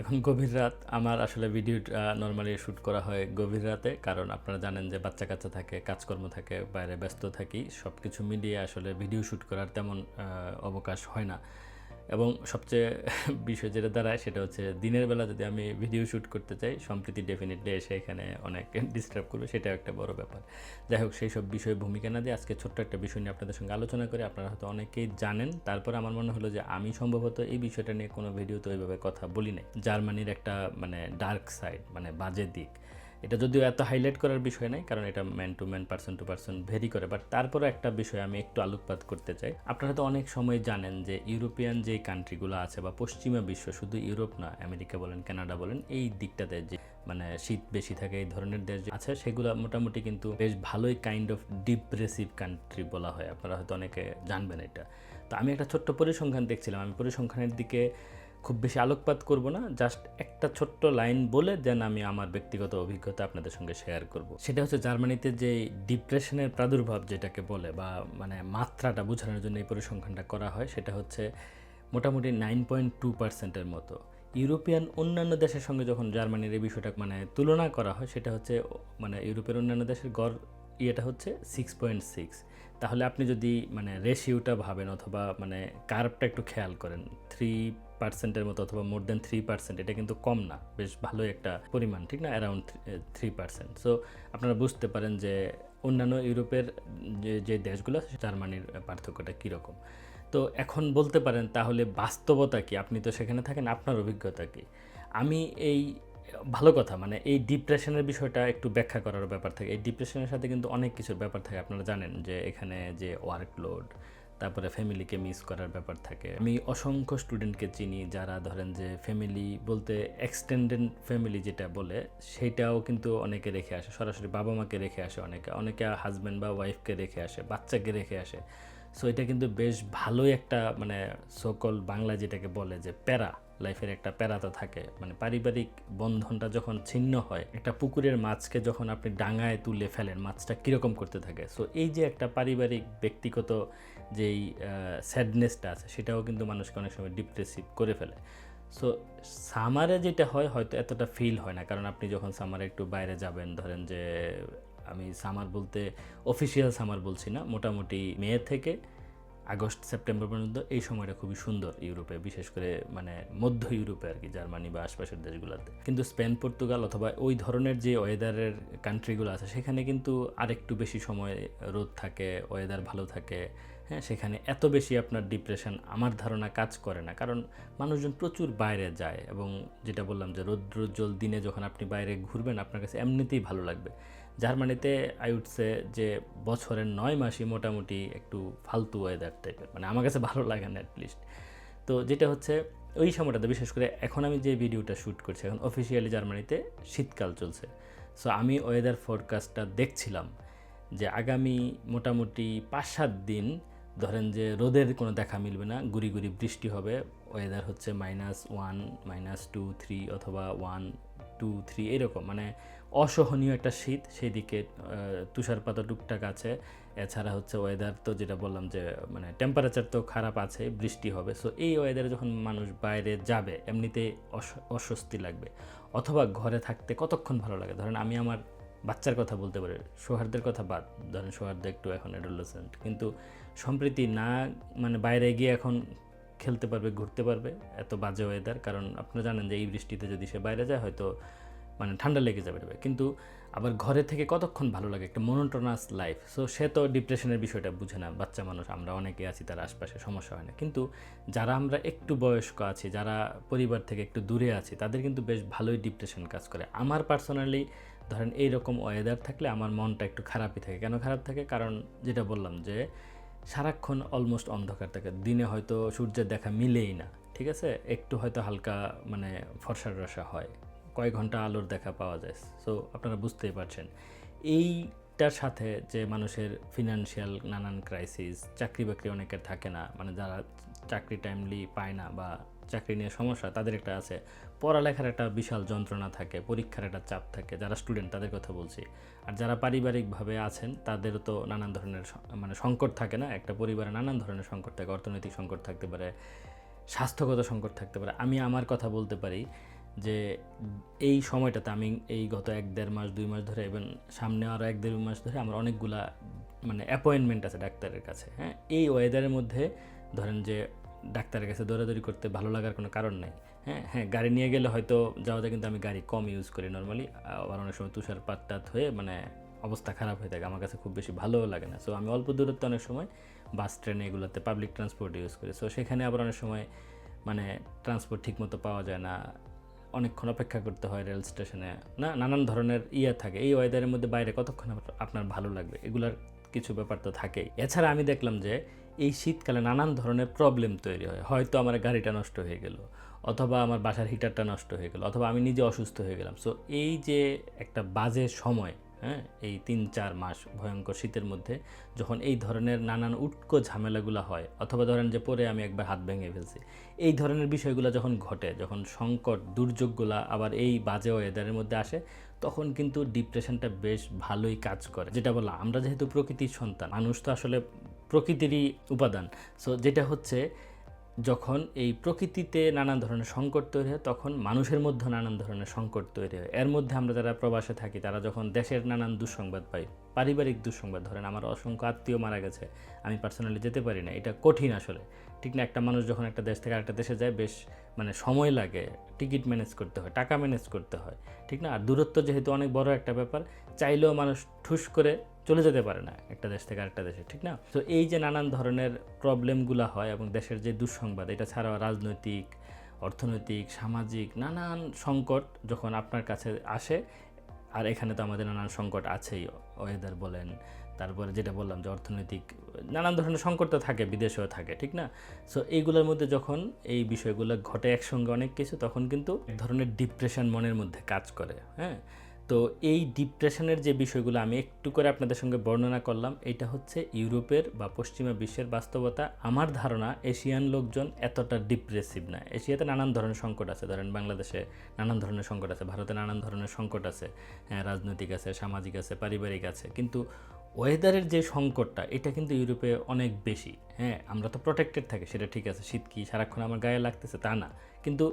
এখন গভীর রাত। আমার আসলে ভিডিও নর্মালি শ্যুট করা হয় গভীর রাতে, কারণ আপনারা জানেন যে বাচ্চা কাচ্চা থাকে, কাজকর্ম থাকে, বাইরে ব্যস্ত থাকি সব কিছু মিলিয়ে আসলে ভিডিও শ্যুট করার তেমন অবকাশ হয় না। এবং সবচেয়ে বিষয় যেটা দাঁড়ায় সেটা হচ্ছে দিনের বেলা যদি আমি ভিডিও শ্যুট করতে চাই, সম্প্রীতি ডেফিনেটলি এসে এখানে অনেক ডিস্টার্ব করবে, সেটাও একটা বড় ব্যাপার। যাই হোক, সেই সব বিষয়ে ভূমিকা না দিয়ে আজকে ছোট্ট একটা বিষয় নিয়ে আপনাদের সঙ্গে আলোচনা করে। আপনারা হয়তো অনেকেই জানেন, তারপর আমার মনে হলো যে আমি সম্ভবত এই বিষয়টা নিয়ে কোনো ভিডিওতে ওইভাবে কথা বলি নাই। জার্মানির একটা মানে ডার্ক সাইড মানে বাজে দিক। এটা যদিও এত হাইলাইট করার বিষয় নাই, কারণ এটা man to man person to person very করে বাট তারপরে একটা বিষয় আমি একটু আলোকপাত করতে চাই। আপনারা তো অনেক সময় জানেন যে ইউরোপিয়ান যে কান্ট্রিগুলো আছে বা পশ্চিমা বিশ্ব, শুধু ইউরোপ না, আমেরিকা বলেন, কানাডা বলেন, এই দিকটাতে যে মানে শীত বেশি থাকে, এই ধরনের দেশ আছে, সেগুলো মোটামুটি কিন্তু বেশ ভালোই কাইন্ড অফ ডিপ্রেসিভ কান্ট্রি বলা হয়। আপনারা হয়তো অনেকে জানবেন এটা। তো আমি একটা ছোট্ট পরিসংখ্যান দেখছিলাম। আমি পরিসংখ্যানের দিকে খুব বেশি আলোকপাত করব না জাস্ট একটা ছোট্ট লাইন বলে দেন আমি আমার ব্যক্তিগত অভিজ্ঞতা আপনাদের সঙ্গে শেয়ার করব। সেটা হচ্ছে জার্মানিতে যে ডিপ্রেশনের প্রাদুর্ভাব যেটাকে বলে বা মানে মাত্রাটা বোঝানোর জন্য এই পরিসংখ্যানটা করা হয়, সেটা হচ্ছে মোটামুটি নাইন পয়েন্ট টু পার্সেন্টের মতো। ইউরোপিয়ান অন্যান্য দেশের সঙ্গে যখন জার্মানির এই বিষয়টা মানে তুলনা করা হয়, সেটা হচ্ছে মানে ইউরোপের অন্যান্য দেশের গড় ইয়েটা হচ্ছে সিক্স পয়েন্ট সিক্স তাহলে আপনি যদি মানে রেশিওটা ভাবেন অথবা মানে কার্ভটা একটু খেয়াল করেন থ্রি পার্সেন্টের মতো অথবা মোর দেন থ্রি পার্সেন্ট এটা কিন্তু কম না, বেশ ভালোই একটা পরিমাণ, ঠিক না? অ্যারাউন্ড থ্রি পার্সেন্ট সো আপনারা বুঝতে পারেন যে অন্যান্য ইউরোপের যে যে দেশগুলো জার্মানির পার্থক্যটা কীরকম। তো এখন বলতে পারেন তাহলে বাস্তবতা কি? আপনি তো সেখানে থাকেন, আপনার অভিজ্ঞতা কি? আমি এই, ভালো কথা মানে এই ডিপ্রেশনের বিষয়টা একটু ব্যাখ্যা করার ব্যাপার থাকে। এই ডিপ্রেশনের সাথে কিন্তু অনেক কিছুর ব্যাপার থাকে, আপনারা জানেন যে এখানে যে ওয়ার্কলোড তারপরে ফ্যামিলিকে মিস করার ব্যাপার থাকে। আমি অসংখ্য স্টুডেন্টকে চিনি যারা ধরেন যে ফ্যামিলি বলতে এক্সটেন্ডেড ফ্যামিলি যেটা বলে, সেটাও কিন্তু অনেকে রেখে আসে। সরাসরি বাবা মাকে রেখে আসে অনেকে। অনেকে হাজব্যান্ড বা ওয়াইফকে রেখে আসে, বাচ্চাকে রেখে আসে। সো এটা কিন্তু বেশ ভালোই একটা মানে সকল বাংলা যেটাকে বলে যে প্যারা লাইফের একটা প্যারা তো থাকে। মানে পারিবারিক বন্ধনটা যখন ছিন্ন হয়, একটা পুকুরের মাছকে যখন আপনি ডাঙায় তুলে ফেলেন, মাছটা কীরকম করতে থাকে? সো এই যে একটা পারিবারিক, ব্যক্তিগত যেই স্যাডনেসটা আছে, সেটাও কিন্তু মানুষকে অনেক সময় ডিপ্রেসিভ করে ফেলে। সো সামারে যেটা হয়, হয়তো এতটা ফিল হয় না। কারণ আপনি যখন সামারে একটু বাইরে যাবেন, ধরেন যে, আমি সামার বলতে অফিসিয়াল সামার বলছি না, মোটামুটি মে থেকে আগস্ট, সেপ্টেম্বর পর্যন্ত এই সময়টা খুবই সুন্দর ইউরোপে, বিশেষ করে মানে মধ্য ইউরোপে আর কি, জার্মানি বা আশপাশের দেশগুলোতে। কিন্তু স্পেন, পর্তুগাল অথবা ওই ধরনের যে ওয়েদারের কান্ট্রিগুলো আছে, সেখানে কিন্তু আরেকটু বেশি সময় রোদ থাকে, ওয়েদার ভালো থাকে। হ্যাঁ সেখানে এত বেশি আপনার ডিপ্রেশন আমার ধারণা কাজ করে না। কারণ মানুষজন প্রচুর বাইরে যায় এবং যেটা বললাম যে রৌদ্রোজ্জ্বল দিনে যখন আপনি বাইরে ঘুরবেন, আপনার কাছে এমনিতেই ভালো লাগবে। জার্মানিতে আই উঠছে যে বছরের নয় মাসই মোটামুটি একটু ফালতু ওয়েদার টাইপের মানে আমার কাছে ভালো লাগে না অ্যাটলিস্ট তো যেটা হচ্ছে, ওই সময়টাতে বিশেষ করে এখন আমি যে ভিডিওটা শ্যুট করছি, এখন অফিসিয়ালি জার্মানিতে শীতকাল চলছে। সো আমি ওয়েদার ফোরকাস্টটা দেখছিলাম যে আগামী মোটামুটি পাঁচ সাত দিন, ধরেন যে রোদের কোনো দেখা মিলবে না, গুড়ি গুড়ি বৃষ্টি হবে ওয়েদার হচ্ছে minus one minus two three অথবা ওয়ান টু থ্রি এরকম। মানে অসহনীয় একটা শীত সেই দিকে তুষারপাতা টুকটাক আছে। এছাড়া হচ্ছে ওয়েদার তো যেটা বললাম যে মানে টেম্পারেচার তো খারাপ আছে, বৃষ্টি হবে। সো এই ওয়েদারে যখন মানুষ বাইরে যাবে এমনিতেই অস- অস্বস্তি লাগবে। অথবা ঘরে থাকতে কতক্ষণ ভালো লাগে? ধরেন আমি আমার বাচ্চার কথা বলতে পারি, সৌহার্দের কথা বাদ, ধরেন সৌহার্দ একটু এখন অ্যাডোলেসেন্ট কিন্তু সম্প্রীতি না মানে বাইরে গিয়ে এখন খেলতে পারবে, ঘুরতে পারবে, এত বাজে ওয়েদার কারণ আপনারা জানেন যে এই বৃষ্টিতে যদি সে বাইরে যায়, হয়তো মানে ঠান্ডা লেগে যাবে কিন্তু আবার ঘরে থেকে কতক্ষণ ভালো লাগে? একটা মনোটোনাস লাইফ সো সে তো ডিপ্রেশনের বিষয়টা বুঝে না। বাচ্চা মানুষ, আমরা অনেকে আছি, তার আশপাশে সমস্যা হয় না। কিন্তু যারা আমরা একটু বয়স্ক আছি, যারা পরিবার থেকে একটু দূরে আছি, তাদের কিন্তু বেশ ভালোই ডিপ্রেশন কাজ করে। আমার পার্সোনালি ধরেন এইরকম ওয়েদার থাকলে আমার মনটা একটু খারাপই থাকে। কেন খারাপ থাকে? কারণ যেটা বললাম যে সারাক্ষণ অলমোস্ট অন্ধকার থাকে। দিনে হয়তো সূর্যের দেখা মিলেই না, ঠিক আছে? একটু হয়তো হালকা মানে ফর্সা রসা হয়। কয়েক ঘণ্টা আলোর দেখা পাওয়া যায়। সো আপনারা বুঝতেই পারছেন। এইটার সাথে যে মানুষের ফিনান্সিয়াল নানান ক্রাইসিস চাকরি বাকরি অনেকের থাকে না মানে যারা চাকরি টাইমলি পায় না বা চাকরি নিয়ে সমস্যা, তাদের একটা আছে। পড়ালেখার একটা বিশাল যন্ত্রণা থাকে, পরীক্ষার একটা চাপ থাকে। যারা স্টুডেন্ট তাদের কথা বলছি। আর যারা পারিবারিকভাবে আছেন, তাদেরও তো নানান ধরনের মানে সংকট থাকে না? একটা পরিবারে নানান ধরনের সংকট থাকে, অর্থনৈতিক সংকট থাকতে পারে, স্বাস্থ্যগত সংকট থাকতে পারে। আমি আমার কথা বলতে পারি যে, এই সময়টাতে আমি এই গত এক দেড় মাস, দুই মাস ধরে এবং সামনে আরও এক দেড় মাস ধরে আমার অনেকগুলা মানে অ্যাপয়েন্টমেন্ট আছে ডাক্তারের কাছে হ্যাঁ? এই ওয়েদারের মধ্যে ধরেন যে, ডাক্তারের কাছে দৌড়াদৌড়ি করতে ভালো লাগার কোনো কারণ নাই। হ্যাঁ হ্যাঁ গাড়ি নিয়ে গেলে হয়তো যাওয়া যায় কিন্তু আমি গাড়ি কম ইউজ করি নর্মালি আবার অনেক সময় তুষারপাত টাত হয়ে মানে অবস্থা খারাপ হয়ে থাকে, আমার কাছে খুব বেশি ভালোও লাগে না। সো আমি অল্প দূরত্বে অনেক সময় বাস ট্রেন এগুলোতে পাবলিক ট্রান্সপোর্ট ইউজ করি। সো সেখানে আবার অনেক সময় মানে ট্রান্সপোর্ট ঠিকমতো পাওয়া যায় না, অনেকক্ষণ অপেক্ষা করতে হয় রেল স্টেশনে না, নানান ধরনের ইয়ে থাকে, এই ওয়েদারের মধ্যে বাইরে কতক্ষণ আপনার ভালো লাগবে? এগুলার কিছু ব্যাপার তো থাকেই। এছাড়া আমি দেখলাম যে এই শীতকালে নানান ধরনের প্রবলেম তৈরি হয়, হয়তো আমার গাড়িটা নষ্ট হয়ে গেল অথবা আমার বাসার হিটারটা নষ্ট হয়ে গেল, অথবা আমি নিজে অসুস্থ হয়ে গেলাম। সো এই যে একটা বাজে সময় হ্যাঁ এই তিন চার মাস ভয়ঙ্কর শীতের মধ্যে, যখন এই ধরনের নানান উটকো ঝামেলাগুলো হয়, অথবা ধরেন যে পরে আমি একবার হাত ভেঙে ফেলছি, এই ধরনের বিষয়গুলো যখন ঘটে, যখন সংকট, দুর্যোগগুলা আবার এই বাজে ওয়েদারের মধ্যে আসে, তখন কিন্তু ডিপ্রেশনটা বেশ ভালোই কাজ করে। যেটা বললাম, আমরা যেহেতু প্রকৃতির সন্তান, মানুষ তো আসলে প্রকৃতিরই উপাদান। সো যেটা হচ্ছে যখন এই প্রকৃতিতে নানান ধরনের সংকট তৈরি হয়, তখন মানুষের মধ্যে নানান ধরনের সংকট তৈরি হয়। এর মধ্যে আমরা যারা প্রবাসে থাকি, তারা যখন দেশের নানান দুঃসংবাদ পাই, পারিবারিক দুঃসংবাদ, ধরেন আমার অসংখ্য আত্মীয় মারা গেছে, আমি পার্সোনালি যেতে পারি না, এটা কঠিন আসলে। ঠিক না, একটা মানুষ যখন একটা দেশ থেকে আরেকটা দেশে যায়, বেশ মানে সময় লাগে, টিকিট ম্যানেজ করতে হয়, টাকা ম্যানেজ করতে হয়। ঠিক না? আর দূরত্ব যেহেতু অনেক বড় একটা ব্যাপার, চাইলেও মানুষ ঠুস করে চলে যেতে পারে না একটা দেশ থেকে আরেকটা দেশে, ঠিক না? তো এই যে নানান ধরনের প্রবলেমগুলো হয় এবং দেশের যে দুঃসংবাদ, এটা ছাড়াও রাজনৈতিক, অর্থনৈতিক, সামাজিক নানান সংকট যখন আপনার কাছে আসে, আর এখানে তো আমাদের নানান সংকট আছেই ওয়েদার বলেন, তারপরে যেটা বললাম যে অর্থনৈতিক, নানান ধরনের সংকট তো থাকে, বিদেশেও থাকে, ঠিক না? সো এইগুলোর মধ্যে যখন এই বিষয়গুলো ঘটে একসঙ্গে অনেক কিছু, তখন কিন্তু এক ধরনের ডিপ্রেশন মনের মধ্যে কাজ করে হ্যাঁ? তো এই ডিপ্রেশনের যে বিষয়গুলো আমি একটু করে আপনাদের সঙ্গে বর্ণনা করলাম, এটা হচ্ছে ইউরোপের বা পশ্চিমা বিশ্বের বাস্তবতা। আমার ধারণা এশিয়ান লোকজন এতটা ডিপ্রেসিভ না। এশিয়াতে নানান ধরনের সংকট আছে। ধরেন বাংলাদেশে নানান ধরনের সংকট আছে, ভারতে নানান ধরনের সংকট আছে হ্যাঁ রাজনৈতিক আছে, সামাজিক আছে, পারিবারিক আছে। কিন্তু ওয়েদারের যে সংকটটা, এটা কিন্তু ইউরোপে অনেক বেশি হ্যাঁ আমরা তো প্রোটেক্টেড থাকি, সেটা ঠিক আছে, শীত কি সারাক্ষণ আমার গায়ে লাগতেছে তা না। কিন্তু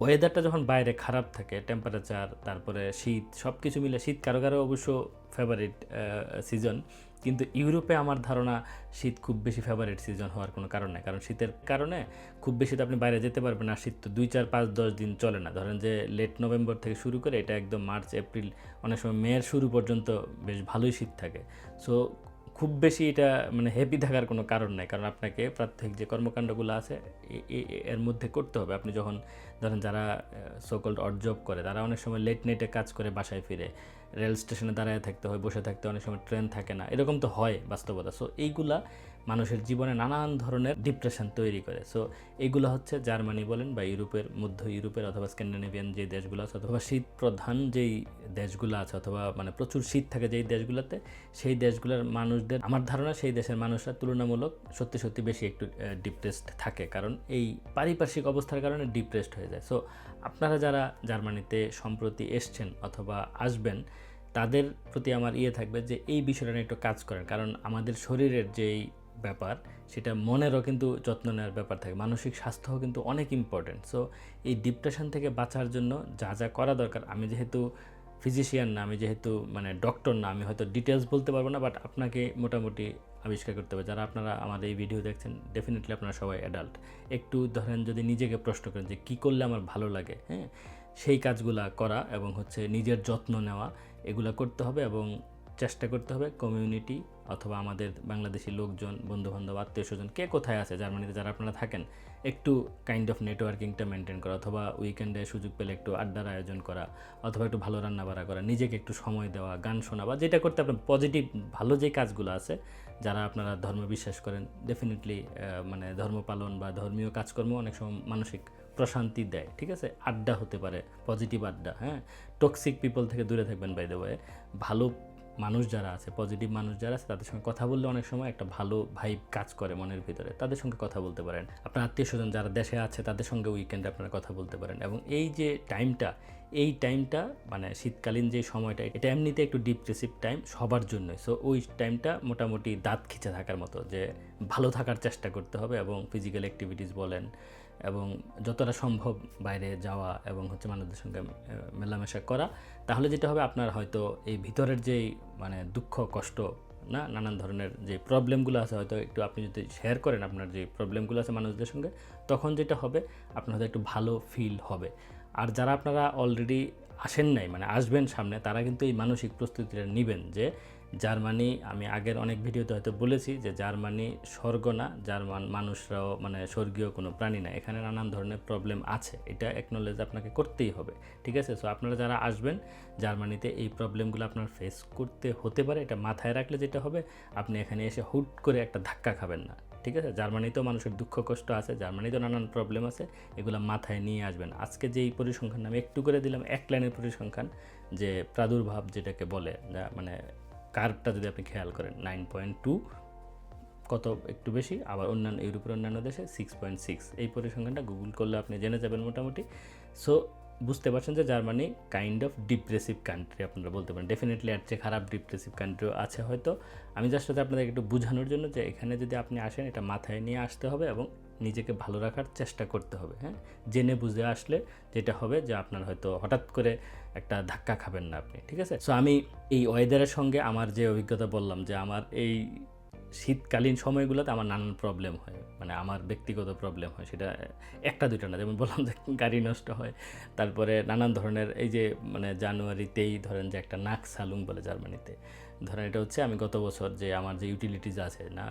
ওয়েদারটা যখন বাইরে খারাপ থাকে টেম্পারেচার তারপরে শীত সব কিছু মিলে, শীত কারও কারও অবশ্য ফেভারিট সিজন কিন্তু ইউরোপে আমার ধারণা শীত খুব বেশি ফেভারিট সিজন হওয়ার কোনো কারণ নেই। কারণ শীতের কারণে খুব বেশি তো আপনি বাইরে যেতে পারবেন না। শীত তো দুই, চার, পাঁচ, দশ দিন চলে না। ধরেন যে লেট নভেম্বর থেকে শুরু করে এটা একদম মার্চ এপ্রিল অনেক সময় মেয়ের শুরু পর্যন্ত বেশ ভালোই শীত থাকে। সো খুব বেশি এটা মানে হ্যাপি থাকার কোনো কারণ নাই। কারণ আপনাকে প্রাত্যহিক যে কর্মকাণ্ডগুলো আছে এর মধ্যে করতে হবে। আপনি যখন ধরেন যারা সকল অড জব করে, তারা অনেক সময় লেট নাইটে কাজ করে বাসায় ফিরে। রেল স্টেশনে দাঁড়ায় থাকতে হয়, বসে থাকতে অনেক সময় ট্রেন থাকে না। এরকম তো হয় বাস্তবতা। সো এইগুলা মানুষের জীবনে নানান ধরনের ডিপ্রেশন তৈরি করে। সো এইগুলো হচ্ছে জার্মানি বলেন বা ইউরোপের, মধ্য ইউরোপের অথবা স্ক্যান্ডিনেভিয়ান যে দেশগুলো আছে অথবা শীত প্রধান যেই দেশগুলো আছে অথবা মানে প্রচুর শীত থাকে যেই দেশগুলোতে, সেই দেশগুলোর মানুষদের, আমার ধারণা সেই দেশের মানুষরা তুলনামূলক সত্যি সত্যি বেশি একটু ডিপ্রেসড থাকে। কারণ এই পারিপার্শ্বিক অবস্থার কারণে ডিপ্রেসড হয়ে যায়। সো আপনারা যারা জার্মানিতে সম্প্রতি এসছেন অথবা আসবেন তাদের প্রতি আমার ইয়ে থাকবে যে এই বিষয়টা নিয়ে একটু কাজ করেন। কারণ আমাদের শরীরের যেই ব্যাপার, সেটা মনেরও কিন্তু যত্ন নেওয়ার ব্যাপার থাকে। মানসিক স্বাস্থ্যও কিন্তু অনেক ইম্পর্টেন্ট সো এই ডিপ্রেশন থেকে বাঁচার জন্য যা যা করা দরকার, আমি যেহেতু ফিজিশিয়ান না, আমি যেহেতু মানে ডক্টর না, আমি হয়তো ডিটেলস বলতে পারব না বাট আপনাকে মোটামুটি আবিষ্কার করতে হবে। যারা আপনারা আমার এই ভিডিও দেখছেন ডেফিনেটলি আপনারা সবাই অ্যাডাল্ট একটু ধরেন যদি নিজেকে প্রশ্ন করেন যে, কী করলে আমার ভালো লাগে? হ্যাঁ? সেই কাজগুলা করা এবং হচ্ছে নিজের যত্ন নেওয়া, এগুলা করতে হবে এবং চেষ্টা করতে হবে কমিউনিটি অথবা আমাদের বাংলাদেশি লোকজন, বন্ধুবান্ধব, আত্মীয় স্বজন, কে কোথায় আছে, জার্মানিতে যারা আপনারা থাকেন, একটু কাইন্ড অফ নেটওয়ার্কিংটা মেনটেন করা অথবা উইকেন্ডে সুযোগ পেলে একটু আড্ডার আয়োজন করা অথবা একটু ভালো রান্না বাড়া করা, নিজেকে একটু সময় দেওয়া, গান শোনা বা যেটা করতে আপনার পজিটিভ ভালো যে কাজগুলো আছে, যারা আপনারা ধর্ম বিশ্বাস করেন ডেফিনেটলি মানে ধর্ম পালন বা ধর্মীয় কাজকর্ম অনেক সময় মানসিক প্রশান্তি দেয়, ঠিক আছে? আড্ডা হতে পারে পজিটিভ আড্ডা হ্যাঁ? টক্সিক পিপল থেকে দূরে থাকবেন বাই দ্য ভালো মানুষ যারা আছে পজিটিভ মানুষ যারা আছে, তাদের সঙ্গে কথা বললে অনেক সময় একটা ভালো ভাইব কাজ করে মনের ভিতরে। তাদের সঙ্গে কথা বলতে পারেন। আপনার আত্মীয় স্বজন যারা দেশে আছে, তাদের সঙ্গে উইকেন্ডে আপনারা কথা বলতে পারেন। এবং এই যে টাইমটা এই টাইমটা মানে শীতকালীন যে সময়টা, এটা এমনিতে একটু ডিপ্রেসিভ টাইম সবার জন্যই। সো ওই টাইমটা মোটামুটি দাঁত খিচে থাকার মতো, যে ভালো থাকার চেষ্টা করতে হবে এবং ফিজিক্যাল অ্যাক্টিভিটিস বলেন এবং যতটা সম্ভব বাইরে যাওয়া এবং হচ্ছে মানুষদের সঙ্গে মেলামেশা করা, তাহলে যেটা হবে আপনার হয়তো এই ভিতরের যেই মানে দুঃখ, কষ্ট, না, নানান ধরনের যে প্রবলেমগুলো আছে, হয়তো একটু আপনি যদি শেয়ার করেন আপনার যে প্রবলেমগুলো আছে মানুষদের সঙ্গে, তখন যেটা হবে, আপনার হয়তো একটু ভালো ফিল হবে। আর যারা আপনারা অলরেডি আসেন নাই মানে আসবেন সামনে, তারা কিন্তু এই মানসিক প্রস্তুতিটা নেবেন যে জার্মানি, আমি আগের অনেক ভিডিওতে হয়তো বলেছি যে জার্মানি স্বর্গ না, জার্মান মানুষরাও মানে স্বর্গীয় কোনো প্রাণী না। এখানে নানান ধরনের প্রবলেম আছে, এটা একনলেজ আপনাকে করতেই হবে, ঠিক আছে? সো আপনারা যারা আসবেন, জার্মানিতে এই প্রবলেমগুলো আপনার ফেস করতে হতে পারে, এটা মাথায় রাখলে যেটা হবে, আপনি এখানে এসে হুট করে একটা ধাক্কা খাবেন না, ঠিক আছে? জার্মানিতেও মানুষের দুঃখ কষ্ট আছে, জার্মানিতেও নানান প্রবলেম আছে, এগুলো মাথায় নিয়ে আসবেন। আজকে যে এই পরিসংখ্যান আমি একটু করে দিলাম, এক লাইনের পরিসংখ্যান, যে প্রাদুর্ভাব যেটাকে বলে মানে কার্ভটা যদি আপনি খেয়াল করেন নাইন পয়েন্ট টু কত একটু বেশি, আবার অন্যান্য, ইউরোপের অন্যান্য দেশে সিক্স পয়েন্ট সিক্স এই পরিসংখ্যানটা গুগল করলে আপনি জেনে যাবেন মোটামুটি। সো বুঝতে পারছেন যে Germany kind of depressive country আপনারা বলতে পারেন। ডেফিনেটলি এর চেয়ে খারাপ ডিপ্রেসিভ কান্ট্রিও আছে হয়তো। আমি জাস্ট হচ্ছে আপনাদের একটু বোঝানোর জন্য যে এখানে যদি আপনি আসেন, এটা মাথায় নিয়ে আসতে হবে এবং নিজেকে ভালো রাখার চেষ্টা করতে হবে হ্যাঁ? জেনে বুঝে আসলে যেটা হবে যে আপনার হয়তো হঠাৎ করে একটা ধাক্কা খাবেন না আপনি, ঠিক আছে? সো আমি এই ওয়েদারের সঙ্গে আমার যে অভিজ্ঞতা বললাম যে আমার এই শীতকালীন সময়গুলোতে আমার নানান প্রবলেম হয় মানে আমার ব্যক্তিগত প্রবলেম হয়, সেটা একটা দুইটা না, যেমন বললাম যে গাড়ি নষ্ট হয়, তারপরে নানান ধরনের এই যে মানে জানুয়ারিতেই ধরেন যে একটা নাক সালুং বলে জার্মানিতে ধরেন এটা হচ্ছে আমি গত বছর যে আমার যে ইউটিলিটিস আছে না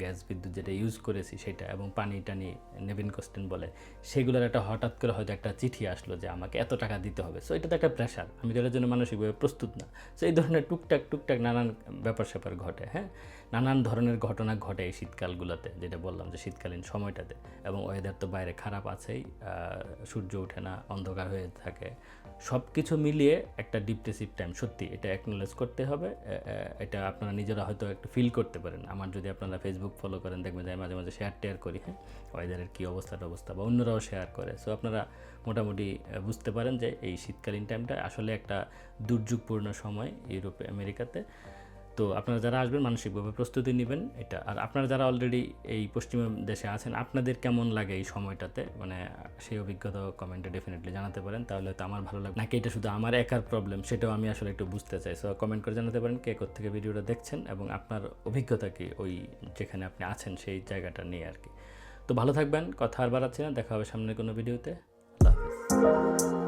গ্যাস বিদ্যুৎ যেটা ইউজ করেছি সেটা এবং পানি টানি নেভিন কোস্টেন বলে, সেগুলোর একটা হঠাৎ করে হয়তো একটা চিঠি আসলো যে আমাকে এত টাকা দিতে হবে। সো এটা তো একটা প্রেশার আমি যেটার জন্য মানসিকভাবে প্রস্তুত না। সো এই ধরনের টুকটাক টুকটাক নানান ব্যাপার স্যাপার ঘটে হ্যাঁ? নানান ধরনের ঘটনা ঘটে এই শীতকালগুলোতে, যেটা বললাম যে শীতকালীন সময়টাতে। এবং ওয়েদার তো বাইরে খারাপ আছেই সূর্য ওঠে না, অন্ধকার হয়ে থাকে। সব কিছু মিলিয়ে একটা ডিপ্রেসিভ টাইম সত্যি, এটা অ্যাকনোলেজ করতে হবে এটা আপনারা নিজেরা হয়তো একটু ফিল করতে পারেন। আমার যদি আপনারা ফেসবুক ফলো করেন, দেখবেন যে আমি মাঝে মাঝে শেয়ার টেয়ার করি হ্যাঁ? ওয়েদারের কী অবস্থাটা অবস্থা বা অন্যরাও শেয়ার করে। সো আপনারা মোটামুটি বুঝতে পারেন যে এই শীতকালীন টাইমটা আসলে একটা দুর্যোগপূর্ণ সময় ইউরোপে, আমেরিকাতে। তো আপনারা যারা আসবেন মানসিকভাবে প্রস্তুতি নেবেন এটা। আর আপনারা যারা অলরেডি এই পশ্চিমা দেশে আছেন, আপনাদের কেমন লাগে এই সময়টাতে? মানে সেই অভিজ্ঞতা কমেন্টে ডেফিনেটলি জানাতে পারেন, তাহলে তো আমার ভালো লাগবে। নাকি এটা শুধু আমার একার প্রবলেম সেটাও আমি আসলে একটু বুঝতে চাই। সো কমেন্ট করে জানাতে পারেন কে থেকে ভিডিওটা দেখছেন এবং আপনার অভিজ্ঞতা কি ওই যেখানে আপনি আছেন সেই জায়গাটা নিয়ে আর কি। তো ভালো থাকবেন, কথা আর বাড়াচ্ছি না, দেখা হবে সামনের কোনো ভিডিওতে আল্লাহ হাফিজ।